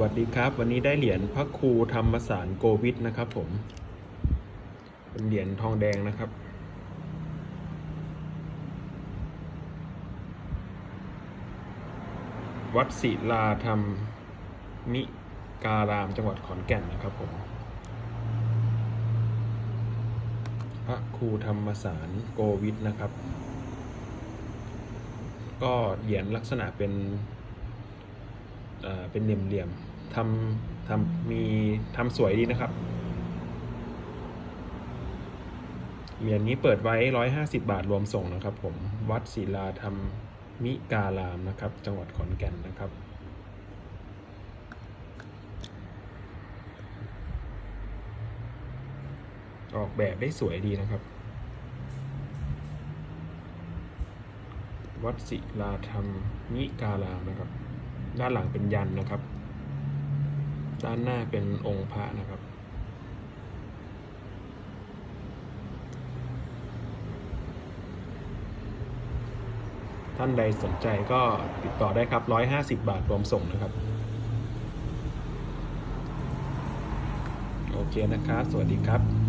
วัสดีครับ วันนี้ได้เหรียญพระครูธรรมสารโกวิทนะครับผม เป็นเหรียญทองแดงนะครับ วัดศิลาธรรมมิการามจังหวัดขอนแก่นนะครับผม พระครูธรรมสารโกวิทนะครับ ก็เหรียญลักษณะเป็น เอ่อเป็นเหลี่ยมๆทำทำมีทำสวยดีนะครับเหรียญนี้เปิดไว้ 150 บาทรวมส่งนะครับ ผมวัดศิลาธรรมมิการามนะครับ จังหวัดขอนแก่นนะครับ ออกแบบได้สวยดีนะครับ วัดศิลาธรรมมิการามนะครับ ด้านหลังเป็นยันนะครับ ด้านหน้าเป็นองค์พระนะครับ ท่านใดสนใจก็ติดต่อได้ครับ 150 บาทรวมส่งนะครับ โอเคนะครับ สวัสดีครับ